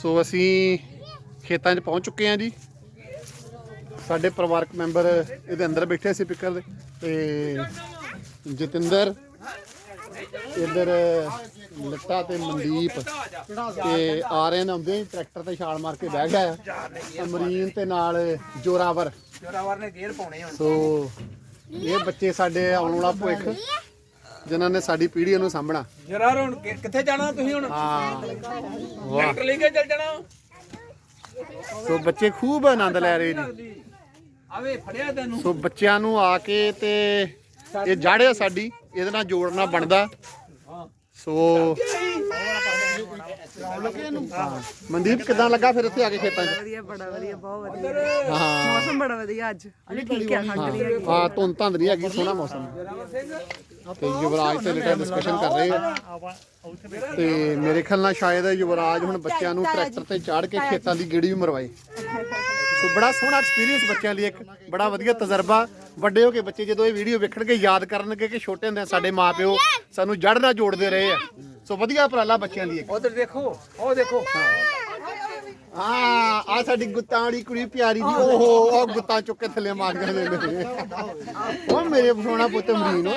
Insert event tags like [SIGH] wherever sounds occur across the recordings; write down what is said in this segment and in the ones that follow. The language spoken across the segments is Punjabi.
ਸੋ ਅਸੀਂ ਖੇਤਾਂ 'ਚ ਪਹੁੰਚ ਚੁੱਕੇ ਹਾਂ ਜੀ। ਸਾਡੇ ਪਰਿਵਾਰਕ ਮੈਂਬਰ ਇਹਦੇ ਅੰਦਰ ਬੈਠੇ ਸੀ ਪਿੱਕਰ ਦੇ ਤੇ ਜਤਿੰਦਰ ਇੱਧਰ ਲੱਤਾ ਤੇ ਮਨਦੀਪ ਤੇ ਆ ਰਹੇ ਨੇ ਆਉਂਦੇ ਟਰੈਕਟਰ ਤੇ ਛਾਲ ਮਾਰ ਕੇ ਬਹਿ ਗਿਆ ਅਮਰੀਨ ਤੇ ਨਾਲ ਜੋਰਾਵਰ। ਜੋਰਾਵਰ ਨੇ ਗੇਅਰ ਪਾਉਣੇ ਹੁਣ। ਸੋ ਇਹ ਬੱਚੇ ਸਾਡੇ ਆਉਣ ਵਾਲਾ ਭਵਿੱਖ। ਜਿਨ੍ਹਾਂ ਨੇ ਸਾਡੀ ਪੀੜ੍ਹੀ ਨੂੰ ਸਾਂਭਣਾ। ਜੋਰਾਵਰ ਹੁਣ ਕਿ- ਕਿੱਥੇ ਜਾਣਾ ਤੁਸੀਂ ਹੁਣ? ਹਾਂ। ਵਾਹ। ਟਰੈਕਟਰ ਲੈ ਕੇ ਚੱਲ ਜਾਣਾ। ਸੋ ਬੱਚੇ ਖੂਬ ਆਨੰਦ ਲੈ ਰਹੇ ਨੇ। ਆਵੇ ਫੜਿਆ ਤੈਨੂੰ। ਸੋ ਬੱਚਿਆਂ ਨੂੰ ਆ ਕੇ ਤੇ ਇਹ ਜੜ੍ਹ ਆ ਸਾਡੀ ਇਹਦੇ ਨਾਲ ਜੋੜਨਾ ਬਣਦਾ। ਸੋ ਹਾਂ। ਮਨਦੀਪ ਕਿਦਾਂ ਲੱਗਾ ਫਿਰ ਇੱਥੇ ਆ ਕੇ ਖੇਤਾਂ 'ਚ? ਵਧੀਆ ਬੜਾ ਵਧੀਆ ਬਹੁਤ ਵਧੀਆ। ਹਾਂ। ਮੌਸਮ ਬੜਾ ਵਧੀਆ ਅੱਜ। ਅੱਜ ਠੀਕ ਹੈ ਠੰਡ ਨਹੀਂ ਹੈਗੀ। ਹਾਂ ਧੁੰਦ ਧੰਦ ਨਹੀਂ ਹੈਗੀ ਸੋਹਣਾ ਮੌਸਮ। ਤੇ ਯੁਵਰਾਜ ਤੇ ਲੇਟਾ ਡਿਸਕਸ਼ਨ ਕਰ ਰਹੇ ਆ। ਤੇ ਮੇਰੇ ਖਿਆਲ ਨਾਲ ਸ਼ਾਇਦ ਯੁਵਰਾਜ ਹੁਣ ਬੱਚਿਆਂ ਨੂੰ ਟਰੈਕਟਰ ਤੇ ਚਾੜ ਕੇ ਖੇਤਾਂ ਦੀ ਗੇੜੀ ਵੀ ਮਰਵਾਏ। ਸੋ ਬੜਾ ਸੋਹਣਾ ਐਕਸਪੀਰੀਅੰਸ ਬੱਚਿਆਂ ਲਈ ਇੱਕ, ਬੜਾ ਵਧੀਆ ਤਜਰਬਾ। ਵੱਡੇ ਹੋ ਕੇ ਬੱਚੇ ਜਦੋਂ ਇਹ ਵੀਡੀਓ ਵੇਖਣਗੇ, ਯਾਦ ਕਰਨਗੇ ਕਿ ਛੋਟੇ ਹੁੰਦੇ ਸਾਡੇ ਮਾਪਿਓ ਸਾਨੂੰ ਜੜ ਨਾਲ ਜੋੜਦੇ ਰਹੇ ਆ। ਸੋ ਵਧੀਆ ਉਪਰਾਲਾ ਬੱਚਿਆਂ ਲਈ ਇੱਕ। ਉਧਰ ਦੇਖੋ, ਉਹ ਦੇਖੋ। ਹਾਂ ਆ ਸਾਡੀ ਗੁੱਤਾਂ ਵਾਲੀ ਕੁੜੀ ਪਿਆਰੀ ਜੀ ਓਹੋ ਉਹ ਗੁੱਤਾਂ ਚੁੱਕ ਕੇ ਥੱਲੇ ਮਾਰ ਜਾਂਦੇ ਨੇ ਉਹ ਮੇਰੇ ਸੋਹਣਾ ਪੁੱਤ ਮਰੀਨ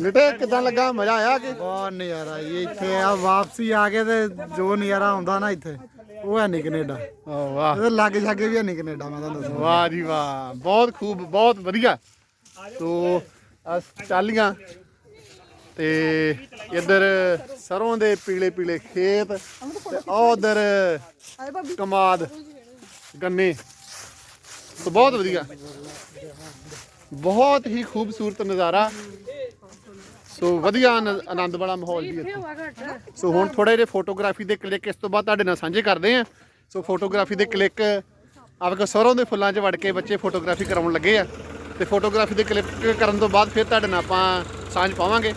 ਲਟੇ ਕਿਦਾਂ ਲੱਗਾ? ਮਜ਼ਾ ਆਇਆ ਕਿ ਬਹੁਤ ਨਜ਼ਾਰਾ ਜੀ ਇੱਥੇ ਆ ਵਾਪਸੀ ਆ ਕੇ ਤੇ ਜੋ ਨਜ਼ਾਰਾ ਆਉਂਦਾ ਨਾ ਇੱਥੇ ਉਹ ਹੈ ਨਹੀਂ ਕੈਨੇਡਾ। ਓ ਵਾਹ। ਇਹਦੇ ਲਾਗੇ ਛਾਗੇ ਵੀ ਹੈ ਨਹੀਂ ਕੈਨੇਡਾ ਮੈਂ ਤੁਹਾਨੂੰ ਦੱਸਾਂ। ਵਾਹ ਜੀ ਵਾਹ ਬਹੁਤ ਖੂਬ ਬਹੁਤ ਵਧੀਆ। ਅਸ ਚਾਲੀਆਂ ਤੇ ਇੱਧਰ ਸਰੋਂ ਦੇ ਪੀਲੇ ਪੀਲੇ ਖੇਤ ਤੇ ਉਧਰ ਕਮਾਦ ਗੰਨੇ। ਸੋ ਬਹੁਤ ਵਧੀਆ। ਬਹੁਤ ਹੀ ਖੂਬਸੂਰਤ ਨਜ਼ਾਰਾ। ਸੋ ਵਧੀਆ ਆਨ- ਆਨੰਦ ਵਾਲਾ ਮਾਹੌਲ ਵੀ ਇੱਥੇ। ਸੋ ਹੁਣ ਥੋੜੇ ਜਿਹੇ ਫੋਟੋਗ੍ਰਾਫੀ ਦੇ ਕਲਿੱਕ ਇਸ ਤੋਂ ਬਾਅਦ ਤੁਹਾਡੇ ਨਾਲ ਸਾਂਝੇ ਕਰਦੇ ਆ ਸੋ ਫੋਟੋਗ੍ਰਾਫੀ ਦੇ ਕਲਿੱਕ ਆਪਕੇ ਸਰੋਂ ਦੇ ਫੁੱਲਾਂ 'ਚ ਵੜ ਕੇ ਬੱਚੇ ਫੋਟੋਗ੍ਰਾਫੀ ਕਰਾਉਣ ਲੱਗੇ ਆ। ਤੇ ਫੋਟੋਗ੍ਰਾਫੀ ਦੇ ਕਲਿੱਕ ਕਰਨ ਤੋਂ ਬਾਅਦ ਫਿਰ ਤੁਹਾਡੇ ਨਾਲ ਆਪਾਂ ਸਾਂਝ ਪਾਵਾਂਗੇ।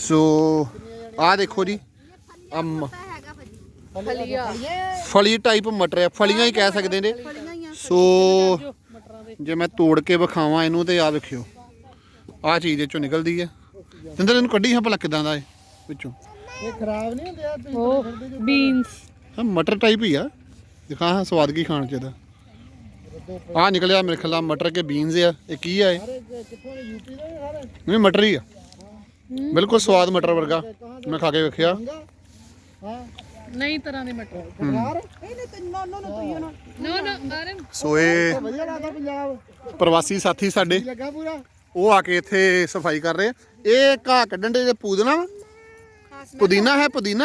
ਸੋ ਆਹ ਦੇਖੋ ਜੀ। ਅਮ ਫਲੀ ਟਾਈਪ ਮਟਰ ਹੈ ਫਲੀਆਂ ਹੀ ਕਹਿ ਸਕਦੇ ਨੇ। ਸੋ ਜੇ ਮੈਂ ਤੋੜ ਕੇ ਵਿਖਾਵਾਂ ਇਹਨੂੰ ਤੇ ਆ ਵੇਖਿਓ। ਆਹ ਚੀਜ਼ ਇਹ ਚੋਂ ਨਿਕਲਦੀ ਹੈ ਜਿੰਦਰ ਇਹਨੂੰ ਕੱਢੀ ਹਾਂ ਭਲਾ ਕਿਦਾਂ ਦਾ ਇਹ ਵਿੱਚੋਂ। ਇਹ ਖਰਾਬ ਨਹੀਂ ਹੁੰਦੇ ਆ? ਉਹ ਬੀਨਸ ਹਾਂ ਮਟਰ ਟਾਈਪ ਹੀ ਆ। ਦਿਖਾ ਹਾਂ ਸਵਾਦ ਕੀ ਖਾਣ ਚ ਇਹਦਾ। ਆ ਨਿਕਲਿਆ ਮੇਰੇ ਖਿਆਲ ਮਟਰ ਕੇ ਬੀਨਸ ਆ। ਇਹ ਕੀ ਆ ਇਹ? ਕਿੱਥੋਂ ਯੂਪੀ ਦੇ ਸਾਰੇ। ਨਹੀਂ ਮਟਰ ਹੀ ਆ। ਬਿਲਕੁਲ ਸਵਾਦ ਮਟਰ ਵਰਗਾ। ਮੈਂ ਖਾ ਕੇ ਵੇਖਿਆ। ਹਾਂ ਨਈ ਤਰ੍ਹਾਂ ਦੇ ਮਟਰ। ਯਾਰ ਨੋ ਨੋ ਅਰੇ ਸੋ ਇਹ ਵਧੀਆ ਲੱਗਦਾ ਪੰਜਾਬ। ਪ੍ਰਵਾਸੀ ਸਾਥੀ ਸਾਡੇ ਉਹ ਆ ਕੇ ਇੱਥੇ ਸਫ਼ਾਈ ਕਰ ਰਹੇ ਆ। ਇਹ ਘਾਹ ਕੱਢਣ ਦੇ ਪੂਦਨਾ ਵਾ? ਪੁਦੀਨਾ ਹੈ ਪੁਦੀਨਾ?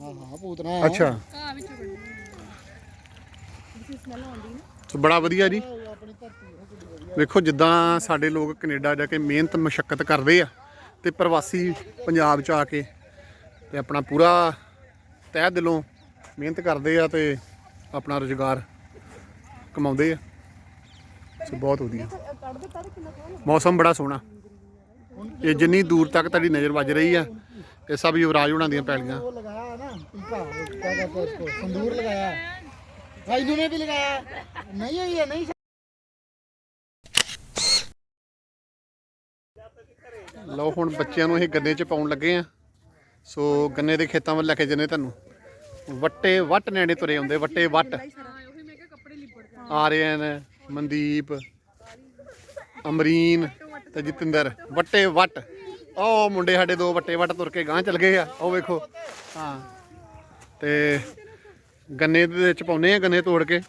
ਹਾਂ ਹਾਂ ਪੂਤਨਾ ਅੱਛਾ। ਵਿੱਚ ਸੋ ਬੜਾ ਵਧੀਆ ਜੀ। ਵੇਖੋ ਜਿੱਦਾਂ ਸਾਡੇ ਲੋਕ ਕੈਨੇਡਾ ਜਾ ਕੇ ਮਿਹਨਤ ਮਸ਼ੱਕਤ ਕਰਦੇ ਆ। ਤੇ ਪ੍ਰਵਾਸੀ ਪੰਜਾਬ ਚ ਆ ਕੇ ਤੇ ਆਪਣਾ ਪੂਰਾ ਤਹਿ ਦਿਲੋਂ ਮਿਹਨਤ ਕਰਦੇ ਆ ਤੇ ਆਪਣਾ ਰੁਜ਼ਗਾਰ ਕਮਾਉਂਦੇ ਆ। ਸੋ ਬਹੁਤ ਵਧੀਆ। ਮੌਸਮ ਬੜਾ ਸੋਹਣਾ। ਇਹ ਜਿੰਨੀ ਦੂਰ ਤੱਕ ਤੁਹਾਡੀ ਨਜ਼ਰ ਵੱਜ ਰਹੀ ਆ, ਇਹ ਸਭ ਯੁਵਰਾਜ ਉਹਨਾਂ ਦੀਆਂ ਪੈਲੀਆਂ। ਲਗਾਇਆ ਨਾ ਸੰਦੂਰ ਲਗਾਇਆ। ਭਾਈ ਨੂੰ ਵੀ ਲਗਾਇਆ। ਨਹੀਂ ਇਹ ਨਹੀਂ ਲਓ ਹੁਣ ਬੱਚਿਆਂ ਨੂੰ ਅਸੀਂ ਗੰਨੇ 'ਚ ਪਾਉਣ ਲੱਗੇ ਆ ਸੋ ਗੰਨੇ ਦੇ ਖੇਤਾਂ ਵੱਲ ਲੈ ਕੇ ਜਨੇ ਤੁਹਾਨੂੰ। ਵੱਟੇ ਵੱਟ ਨੇੜੇ ਤੁਰੇ ਆਉਂਦੇ ਵੱਟੇ ਵੱਟ। ਆ ਰਹੇ ਨੇ ਮਨਦੀਪ, ਅਮਰੀਨ ਤੇ ਜਤਿੰਦਰ। ਵੱਟੇ ਵੱਟ। ਉਹ ਮੁੰਡੇ ਸਾਡੇ ਦੋ ਵੱਟੇ ਵੱਟ ਤੁਰ ਕੇ ਗਾਂ ਚਲ ਗਏ ਆ। ਉਹ ਵੇਖੋ। ਹਾਂ। ਤੇ ਗੰਨੇ ਦੇ ਵਿੱਚ ਪਾਉਨੇ ਆ ਗੰਨੇ ਤੋੜ ਕੇ।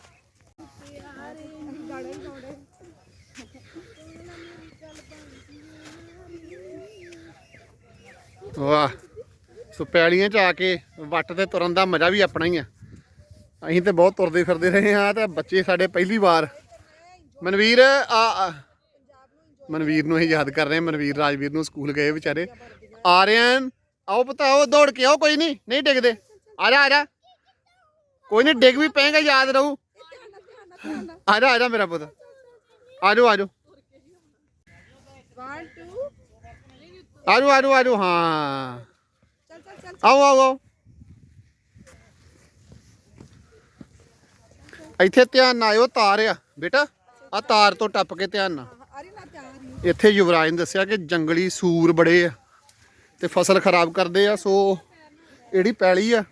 ਵਾਹ। ਸੋ ਪੈਲੀਆਂ 'ਚ ਆ ਕੇ ਵੱਟ ਤੇ ਤੁਰਨ ਦਾ ਮਜ਼ਾ ਵੀ ਆਪਣਾ ਹੀ ਆ। ਅਸੀਂ ਤੇ ਬਹੁਤ ਤੁਰਦੇ ਫਿਰਦੇ ਰਹੇ ਹਾਂ ਤੇ ਬੱਚੇ ਸਾਡੇ ਪਹਿਲੀ ਵਾਰ। ਮਨਵੀਰ, ਆ ਮਨਵੀਰ ਨੂੰ ਅਸੀਂ ਯਾਦ ਕਰ ਰਹੇ ਮਨਵੀਰ ਰਾਜਵੀਰ ਨੂੰ ਸਕੂਲ ਗਏ ਵਿਚਾਰੇ। ਆਰਿਆਨ ਆਓ ਪਤਾ ਆਓ ਦੌੜ ਕੇ ਆਓ, ਕੋਈ ਨਹੀਂ ਨਹੀਂ ਡਿੱਗਦੇ। ਆ ਜਾ ਆ ਜਾ। ਕੋਈ ਨਹੀਂ, ਡਿੱਗ ਵੀ ਪਏਗਾ, ਯਾਦ ਰਹੂ। ਆ ਜਾ ਆ ਜਾ ਮੇਰਾ ਪੁੱਤ। ਆ ਜਾਓ ਆ ਜਾਓ। ਆ ਜਾਓ ਆ ਜਾਓ ਆ ਜਾਓ ਹਾਂ। ਆਓ ਆਓ ਆਓ। ਇੱਥੇ ਧਿਆਨ ਨਾਲ ਆਇਓ, ਤਾਰ ਆ। ਬੇਟਾ ਆ ਤਾਰ ਤੋਂ ਟੱਪ ਕੇ ਧਿਆਨ ਨਾਲ। ਇੱਥੇ ਯੁਵਰਾਜ ਨੇ ਦੱਸਿਆ ਕਿ ਜੰਗਲੀ ਸੂਰ ਬੜੇ ਆ ਤੇ ਫਸਲ ਖਰਾਬ ਕਰਦੇ ਆ, ਸੋ ਜਿਹੜੀ ਪੈਲੀ ਆ।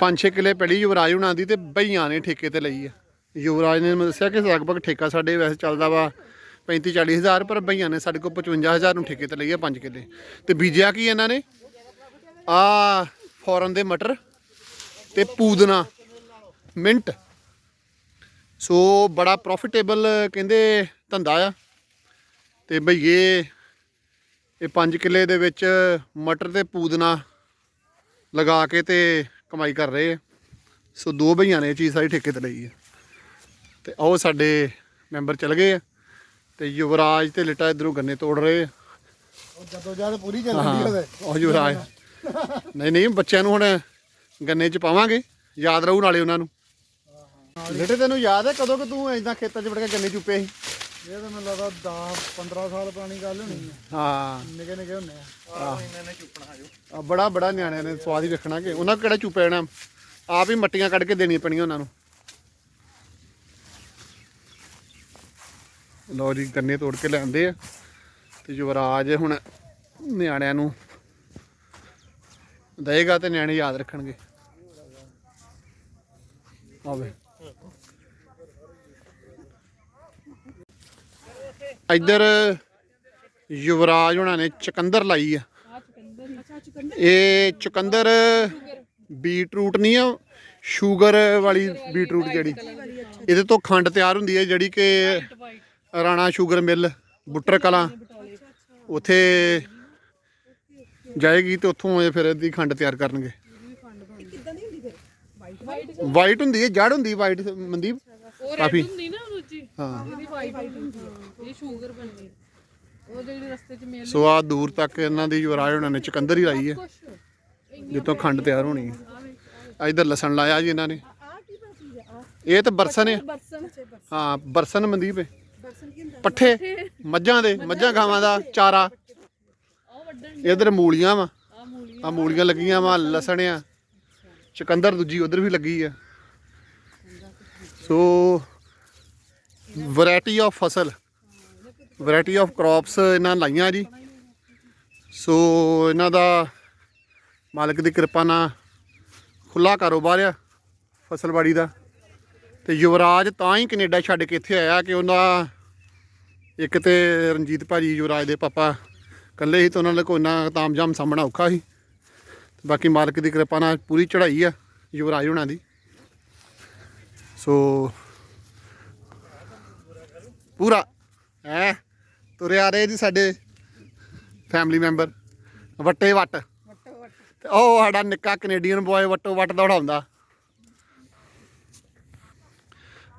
5-6 ਕਿੱਲੇ ਪੈਲੀ ਯੁਵਰਾਜ ਹੁਣਾਂ ਦੀ ਤੇ ਬਈਆਂ ਨੇ ਠੇਕੇ ਤੇ ਲਈ ਆ। ਯੁਵਰਾਜ ਨੇ ਮੈਨੂੰ ਦੱਸਿਆ ਕਿ ਲਗਭਗ ਠੇਕਾ ਸਾਡੇ ਵੈਸੇ ਚੱਲਦਾ ਵਾ 35-40 ਹਜ਼ਾਰ ਪਰ ਬਈਆਂ ਨੇ, ਸਾਡੇ ਕੋਲ 55 ਹਜ਼ਾਰ ਨੂੰ ਠੇਕੇ ਤੇ ਲਈ ਆ 5 ਕਿੱਲੇ। ਤੇ ਬੀਜਿਆ ਕੀ ਇਹਨਾਂ ਨੇ? ਆ ਫੋਰਨ ਦੇ ਮਟਰ ਤੇ ਪੂਦਨਾ। ਮਿੰਟ। ਸੋ ਬੜਾ ਪ੍ਰੋਫਿਟੇਬਲ ਕਹਿੰਦੇ ਧੰਦਾ ਆ। ਤੇ ਬਈਏ ਇਹ 5 ਕਿੱਲੇ ਦੇ ਵਿੱਚ ਮਟਰ ਤੇ ਪੂਦਨਾ ਲਗਾ ਕੇ ਤੇ ਕਮਾਈ ਕਰ ਰਹੇ ਆ। ਸੋ ਦੋ ਭਈਆਂ ਨੇ ਇਹ ਚੀਜ਼ ਸਾਰੀ ਠੇਕੇ ਤੇ ਲਈ ਹੈ ਤੇ ਉਹ ਸਾਡੇ ਮੈਂਬਰ ਚਲ ਗਏ ਆ। ਤੇ ਯੁਵਰਾਜ ਤੇ ਲਿਟਾ ਇਧਰੋਂ ਗੰਨੇ ਤੋੜ ਰਹੇ ਆ। ਉਹ ਜਦੋਂ ਜਦ ਪੂਰੀ ਚੱਲਦੀ ਉਹਦੇ। ਉਹ ਯੁਵਰਾਜ। ਨਹੀਂ ਨਹੀਂ ਬੱਚਿਆਂ ਨੂੰ ਹੁਣ ਗੰਨੇ ਚ ਪਾਵਾਂਗੇ। ਯਾਦ ਰਹੂ ਨਾਲੇ ਉਹਨਾਂ ਨੂੰ। ਬੇਟੇ ਤੈਨੂੰ ਯਾਦ ਹੈ ਕਦੋਂ ਕਿ ਤੂੰ ਐਦਾਂ ਖੇਤਾਂ 'ਚ ਵੜ ਕੇ ਗੰਨੇ ਚੁੱਪੇ ਸੀ? ਇਹ ਤਾਂ ਮੈਨੂੰ ਲੱਗਦਾ 10 15 ਸਾਲ ਪੁਰਾਣੀ ਗੱਲ ਹੋਣੀ ਹੈ। ਹਾਂ। ਨਿੱਕੇ ਨਿੱਕੇ ਹੁੰਦੇ ਆ। ਆ ਬੜਾ ਬੜਾ ਨਿਆਣਿਆਂ ਨੇ ਸਵਾਦ ਹੀ ਵੇਖਣਾ ਕਿ ਉਹਨਾਂ ਕਿਹੜਾ ਚੁੱਪੇ ਜਾਣਾ ਆਪ ਹੀ ਮੱਟੀਆਂ ਕੱਢ ਕੇ ਦੇਣੀਆਂ ਪੈਣੀਆਂ ਉਹਨਾਂ ਨੂੰ। ਲੋ ਜੀ, ਗੰਨੇ ਤੋੜ ਕੇ ਲਿਆਂਦੇ ਆ। ਤੇ ਯੁਵਰਾਜ ਹੁਣ ਨਿਆਣਿਆਂ ਨੂੰ ਦੇਗਾ ਤੇ ਨਿਆਣੇ ਯਾਦ ਰੱਖਣਗੇ। ਆਵੇ ਇੱਧਰ ਯੁਵਰਾਜ ਉਹਨਾਂ ਨੇ ਚਕੰਦਰ ਲਾਈ ਆ। ਇਹ ਚੁਕੰਦਰ ਬੀਟਰੂਟ ਨਹੀਂ ਆ, ਸ਼ੂਗਰ ਵਾਲੀ ਬੀਟਰੂਟ ਜਿਹੜੀ। ਇਹਦੇ ਤੋਂ ਖੰਡ ਤਿਆਰ ਹੁੰਦੀ ਹੈ ਜਿਹੜੀ ਕਿ ਰਾਣਾ ਸ਼ੂਗਰ ਮਿਲ ਬੁੱਟਰ ਕਲਾਂ। ਉਥੇ ਜਾਏਗੀ ਤੇ ਉੱਥੋਂ ਇਹ ਫਿਰ ਇਹਦੀ ਖੰਡ ਤਿਆਰ ਕਰਨਗੇ। ਵਾਈਟ ਹੁੰਦੀ ਹੈ ਜੜ ਹੁੰਦੀ ਵਾਈਟ ਮਨਦੀਪ? ਕਾਫੀ। ਹੁੰਦੀ ਨਾ ਦੂਜੀ ਹਾਂ। ਇਹਦੀ ਵਾਈਟ ਹੁੰਦੀ ਇਹ ਸ਼ੂਗਰ ਬਣਨੀ ਉਹ ਜਿਹੜੀ ਰਸਤੇ 'ਚ ਮੇਲ ਸੋ ਆ ਦੂਰ ਤੱਕ ਇਹਨਾਂ ਦੀ ਯੁਵਰਾਜ ਉਹਨਾਂ ਨੇ ਚੁਕੰਦਰ ਹੀ ਲਾਈ ਹੈ। ਜਿੱਥੋਂ ਖੰਡ ਤਿਆਰ ਹੋਣੀ ਹੈ। ਇਧਰ ਲਸਣ ਲਾਇਆ ਜੀ ਇਹਨਾਂ ਨੇ। ਇਹ ਤਾਂ ਬਰਸਨ ਹੈ। ਹਾਂ ਬਰਸਨ ਮਨਦੀਪ ਹੈ। ਪੱਠੇ ਮੱਝਾਂ ਦੇ ਮੱਝਾਂ ਗਾਵਾਂ ਦਾ ਚਾਰਾ। ਇਧਰ ਮੂਲੀਆਂ ਵਾ। ਆ ਮੂਲੀਆਂ। ਲੱਗੀਆਂ ਵਾ ਲਸਣ ਆ। ਚੁਕੰਦਰ ਦੂਜੀ ਉਧਰ ਵੀ ਲੱਗੀ ਆ। ਸੋ ਵੈਰਾਈਟੀ ਆਫ ਫਸਲ। ਵੈਰਾਈਟੀ ਆਫ ਕ੍ਰੌਪਸ ਇਹਨਾਂ ਲਾਈਆਂ ਜੀ। ਸੋ ਇਹਨਾਂ ਦਾ ਮਾਲਕ ਦੀ ਕਿਰਪਾ ਨਾਲ ਖੁੱਲਾ ਕਾਰੋਬਾਰ ਆ ਫਸਲਬਾੜੀ ਦਾ। ਤੇ ਯੁਵਰਾਜ ਤਾਂ ਹੀ ਕੈਨੇਡਾ ਛੱਡ ਕੇ ਇੱਥੇ ਆਇਆ ਕਿ ਉਹਨਾਂ ਇੱਕ ਤੇ ਰਣਜੀਤ ਭਾਜੀ ਯੁਵਰਾਜ ਦੇ ਪਾਪਾ ਇਕੱਲੇ ਹੀ ਤਾਂ ਉਹਨਾਂ ਲਈ ਕੋਈ ਨਾ ਤਾਮਜਾਮ ਸਾਹਮਣਾ ਔਖਾ ਸੀ। ਬਾਕੀ ਮਾਲਕ ਦੀ ਕਿਰਪਾ ਨਾਲ ਪੂਰੀ ਚੜ੍ਹਾਈ ਆ ਯੁਵਰਾਜ ਹੋਣਾ ਦੀ। ਸੋ ਪੂਰਾ ਐ ਤੁਰਿਆ ਰਹੇ ਜੀ ਸਾਡੇ ਫੈਮਿਲੀ ਮੈਂਬਰ ਵੱਟੇ ਵੱਟ। ਤੇ ਉਹ ਸਾਡਾ ਨਿੱਕਾ ਕੈਨੇਡੀਅਨ ਬॉय ਵੱਟੋ ਵੱਟ ਦੌੜਾਉਂਦਾ।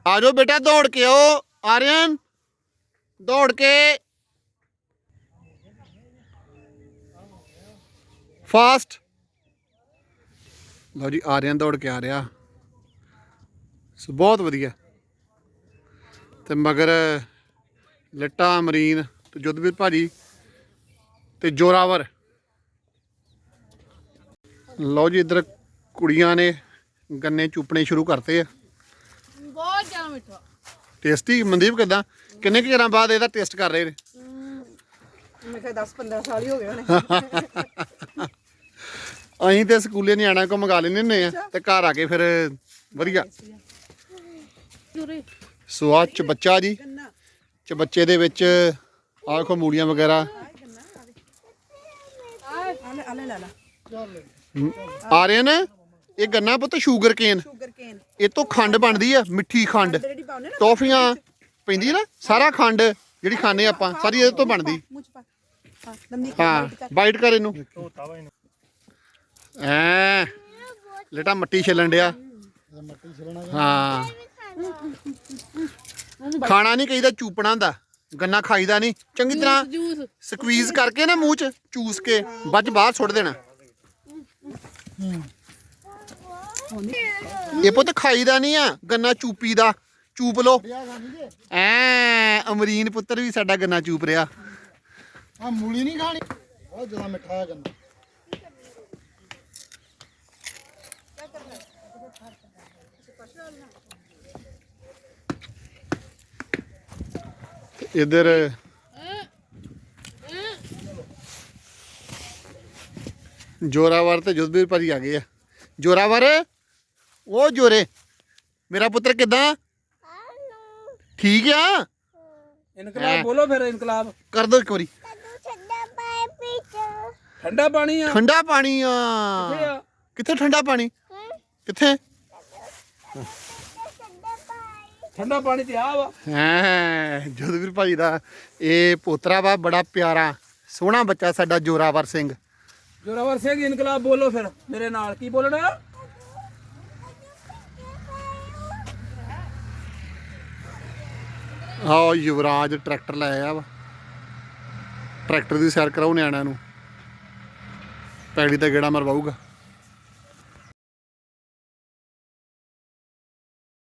ਆ ਜਾਓ ਬੇਟਾ, ਦੌੜ ਕੇ ਆਓ, ਆਰੀਅਨ। ਦੌੜ ਕੇ। ਫਾਸਟ। ਲਓ ਜੀ ਆਰਿਆਂ ਦੌੜ ਕੇ ਆ ਰਿਹਾ। ਸੋ ਬਹੁਤ ਵਧੀਆ। ਤੇ ਮਗਰ ਲੱਟਾ ਅਮਰੀਨ ਤੇ ਜੁੱਧਵੀਰ ਭਾਜੀ ਤੇ ਜੋਰਾਵਰ। ਲਓ ਜੀ ਇੱਧਰ ਕੁੜੀਆਂ ਨੇ ਗੰਨੇ ਚੂਪਣੇ ਸ਼ੁਰੂ ਕਰਤੇ ਆ। ਬਹੁਤ ਜ਼ਿਆਦਾ ਮਿੱਠਾ। ਟੇਸਟੀ? ਮਨਦੀਪ ਕਿਦਾਂ? ਕਿੰਨੇ ਕੁ ਚਿਰਾਂ ਬਾਅਦ ਇਹਦਾ ਟੇਸਟ ਕਰ ਰਹੇ ਨੇ? ਮੈਂ ਕਿਹਾ 10 15 ਸਾਲ ਹੀ ਹੋ ਗਏ ਹੋਣੇ। [LAUGHS] ਅਸੀਂ ਤੇ ਸਕੂਲੇ ਨਿਆਣਾ ਕੋ ਮੰਗਾ ਲੈਂਦੇ ਹੁੰਦੇ ਆ ਤੇ ਘਰ ਆ ਕੇ ਫਿਰ ਵਧੀਆ। ਸੋ ਆ ਚਬੱਚਾ ਜੀ। ਚਬੱਚੇ ਦੇ ਵਿੱਚ ਆਹ ਦੇਖੋ ਮੂਲੀਆਂ ਵਗੈਰਾ ਆ ਰਹੇ ਨੇ? ਇਹ ਗੰਨਾ ਪੁੱਤ ਸ਼ੂਗਰ ਕੇਨ ਇਹ ਤੋਂ ਖੰਡ ਬਣਦੀ ਆ ਮਿੱਠੀ ਖੰਡ। ਟੌਫੀਆਂ। ਪੈਂਦੀ ਨਾ ਸਾਰਾ ਖੰਡ ਜਿਹੜੀ ਖਾਣੇ ਆਪਾਂ ਸਾਰੀ ਇਹਦੇ ਤੋਂ ਬਣਦੀ। ਹਾਂ ਹਾਂ ਬਾਈਟ ਕਰ ਇਹਨੂੰ। ਐ ਲੇਟਾ ਮੱਟੀ ਛਿੱਲਣ ਡਿਆ। ਇਹ ਮੱਟੀ ਛਿਲਣਾ ਹਾਂ। ਖਾਣਾ ਨਹੀਂ ਕਹੀਦਾ ਚੂਪਣਾ ਹੁੰਦਾ। ਗੰਨਾ ਖਾਈਦਾ ਨਹੀਂ। ਚੰਗੀ ਤਰ੍ਹਾਂ ਜੂਸ ਸਕਵੀਜ਼ ਕਰਕੇ ਨਾ ਮੂੰਹ ਚ ਚੂਸ ਕੇ ਬੱਜ ਬਾਹਰ ਸੁੱਟ ਦੇਣਾ। ਇਹ ਪੁੱਤ ਖਾਈਦਾ ਨਹੀਂ ਆ ਗੰਨਾ ਚੂਪੀ ਦਾ ਚੂਪ ਲੋ ਐ ਅਮਰੀਨ ਪੁੱਤਰ ਵੀ ਸਾਡਾ ਗੰਨਾ ਚੂਪ ਰਿਹਾ। ਆ ਮੂਲੀ ਨਹੀਂ ਖਾਣੀ? ਬਹੁਤ ਜ਼ਿਆਦਾ ਮਿੱਠਾ ਹੈ ਗੰਨਾ। ਇਧਰ ਜੋਰਾਵਰ ਤੇ ਜੁਦਬੀਰ ਭਾਜੀ ਆ ਗਏ ਆ। ਜੋਰਾਵਰ? ਉਹ ਜੋਰੇ ਮੇਰਾ ਪੁੱਤਰ ਕਿਦਾਂ? ਠੀਕ ਆ? ਇਨਕਲਾਬ ਬੋਲੋ ਫਿਰ ਇਨਕਲਾਬ। ਕਰ ਦੋ ਇੱਕ ਵਾਰੀ। ਠੰਡਾ ਪਾਣੀ ਆ। ਠੰਡਾ ਪਾਣੀ ਆ। ਕਿੱਥੇ ਆ? ਕਿੱਥੇ ਠੰਡਾ ਪਾਣੀ? ਕਿੱਥੇ? ਠੰਡਾ ਪਾਣੀ। ਤੇ ਆ ਵਾ। ਹੈ ਜੋਦਵੀਰ ਭਾਜੀ ਦਾ ਇਹ ਪੋਤਰਾ ਵਾ ਬੜਾ ਪਿਆਰਾ ਸੋਹਣਾ ਬੱਚਾ ਸਾਡਾ ਜੋਰਾਵਰ ਸਿੰਘ। ਜੋਰਾਵਰ ਸਿੰਘ ਇਨਕਲਾਬ ਬੋਲੋ ਫਿਰ ਮੇਰੇ ਨਾਲ। ਕੀ ਬੋਲਣਾ? ਆਹ ਯੁਵਰਾਜ ਟਰੈਕਟਰ ਲੈ ਆਇਆ ਵਾ। ਟਰੈਕਟਰ ਦੀ ਸੈਰ ਕਰਾਉ ਨਿਆਣਿਆਂ ਨੂੰ। ਪੈੜੀ ਦਾ ਗੇੜਾ ਮਰਵਾਊਗਾ।